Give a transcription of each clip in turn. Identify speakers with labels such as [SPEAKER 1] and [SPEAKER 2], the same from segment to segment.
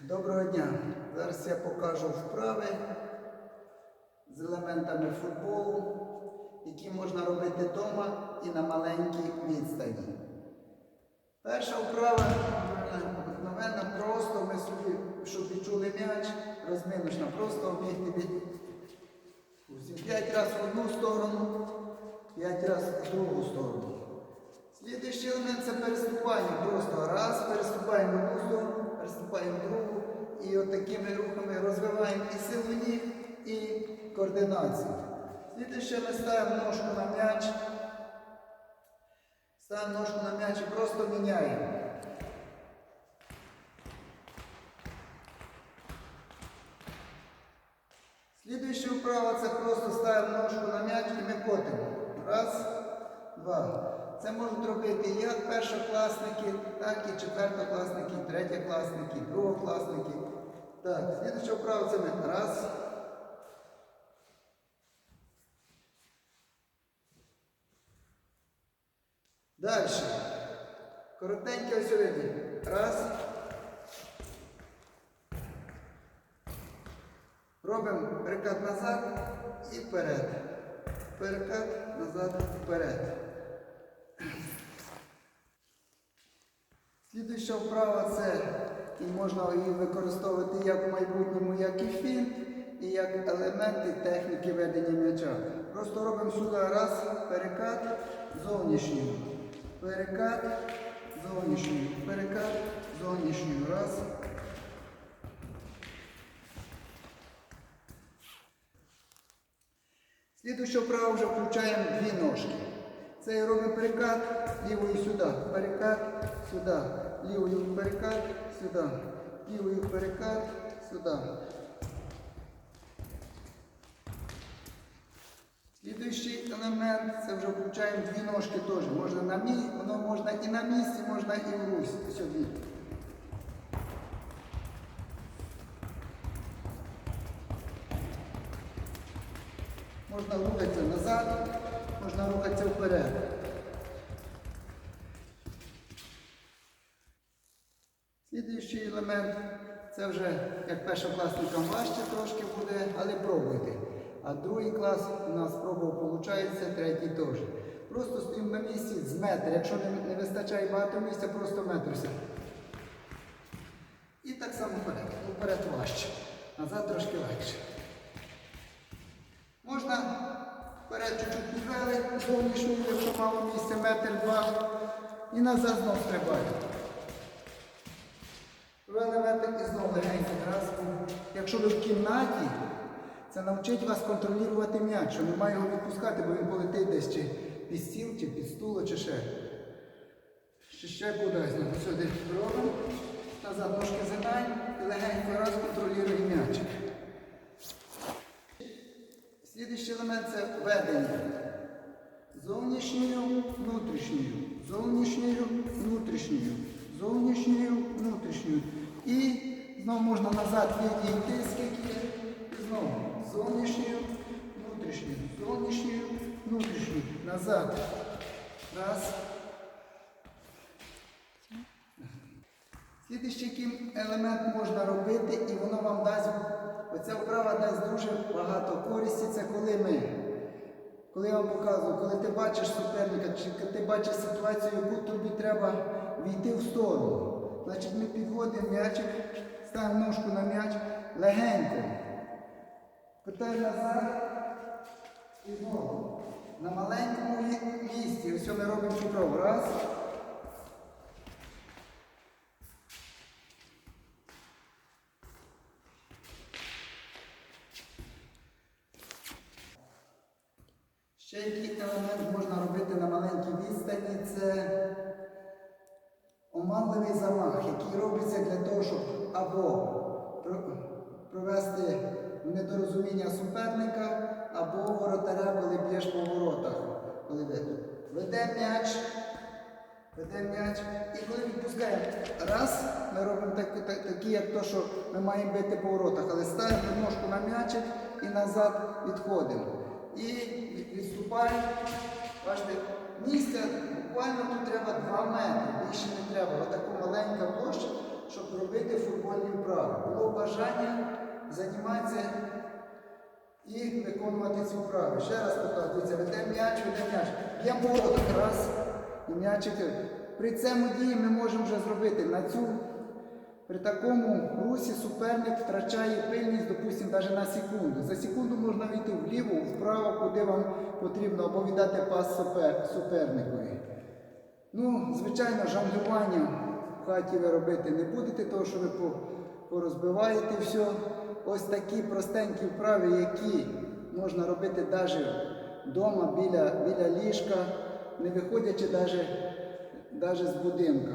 [SPEAKER 1] Доброго дня! Зараз я покажу вправи з елементами футболу, які можна робити вдома і на маленькій відстані. Перша вправа обикновенна, просто ми собі, щоб відчули м'яч, розминочна, просто обігти від усім 5 разів в одну сторону, 5 разів в другу сторону. Слідуючий елемент це переступання. Просто раз, переступаємо в одну сторону, переступаємо в другу. І от такими рухами розвиваємо і силу ніг, і координацію. Слідуюче ми ставимо ножку на м'яч. Ставимо ножку на м'яч і просто міняємо. Слідуюча вправа це просто ставимо ножку на м'яч і ми котимо. Раз, два. Це можуть робити як першокласники, так і четвертокласники, третєкласники, другокласники. Так, слідуюча вправа це ми раз. Далі. Коротеньке ось сьогодні. Раз. Робимо перекат назад і вперед. Перекат назад вперед. Слідуюча вправа це і можна її використовувати як в майбутньому, як і фінт, і як елементи техніки ведення м'яча. Просто робимо сюди раз, перекат, зовнішній. Перекат, зовнішній. Перекат, зовнішній. Раз. Слідуючу вправу вже включаємо дві ножки. Це і робимо перекат лівою сюди, перекат сюди, лівою перекат сюди, лівою перекат сюди. Слідуючий елемент це вже включаємо дві ножки теж. Можна на мі... Воно можна і на місці, можна і в русь собі. Можна рухатися назад, можна рухатися вперед. Слідуючий елемент це вже як першокласникам важче трошки буде, але пробуйте. А другий клас у нас пробував, виходить, третій теж. Просто стоїмо на місці з метр. Якщо не, вистачає багато місця, просто метр все. І так само вперед. Вперед важче. Назад трошки легше. Можна вперед чуть-чуть підвели, зовнішню, якщо мало місця, метр два. І назад знов стрибаємо. Метр і знову легенько раз. Якщо ви в кімнаті, це навчить вас контролювати м'яч, що немає його відпускати, бо він полетить десь чи під стіл, чи під стуло, чи ще. Ще ще кудись. Сюди робимо, назад ножки згинаємо і легенько раз контролюємо м'ячик. Слідуючий елемент це ведення. Зовнішньою, внутрішньою, зовнішньою, внутрішньою, зовнішньою, внутрішньою. І знову можна назад відійти, скільки. І знову зовнішньою, внутрішньою, зовнішньою, внутрішньою. Назад. Раз. Слідуючий який елемент можна робити, і воно вам дасть, оця вправа дасть дуже багато користі, це коли ми. Коли я вам показую, коли ти бачиш суперника, чи ти бачиш ситуацію, яку тобі треба війти в сторону. Значить ми підводимо м'ячик, ставимо ножку на м'яч легенько. Питаємо назад і знову. На маленькому місці. Ось ми робимо вправу. Раз. Ще який елемент можна робити на маленькій відстані, це оманливий замах, який робиться для того, щоб або провести недорозуміння суперника, або воротаря, коли б'єш по воротах. Коли веде м'яч, веде м'яч, і коли відпускаємо раз, ми робимо так, так, такі, як то, що ми маємо бити по воротах, але ставимо ножку на м'ячик і назад відходимо. І відступаємо. Бачите, місця буквально тут треба 2 метри, більше не треба. Отака маленька площа, щоб робити футбольні вправи. Було бажання займатися і виконувати ці вправи. Ще раз показується, веде м'яч, веде м'яч. Є молоток, раз, і м'ячик. При цьому дії ми можемо вже зробити на цю. При такому русі суперник втрачає пильність, допустимо, навіть на секунду. За секунду можна війти вліво, вправо, куди вам потрібно, або віддати пас супер- суперникові. Ну, звичайно, жонглювання в хаті ви робити не будете, тому що ви порозбиваєте все. Ось такі простенькі вправи, які можна робити навіть вдома біля, біля ліжка, не виходячи навіть, навіть з будинка.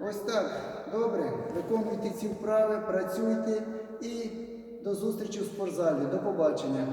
[SPEAKER 1] Ось так. Добре. Виконуйте ці вправи, працюйте і до зустрічі в спортзалі. До побачення.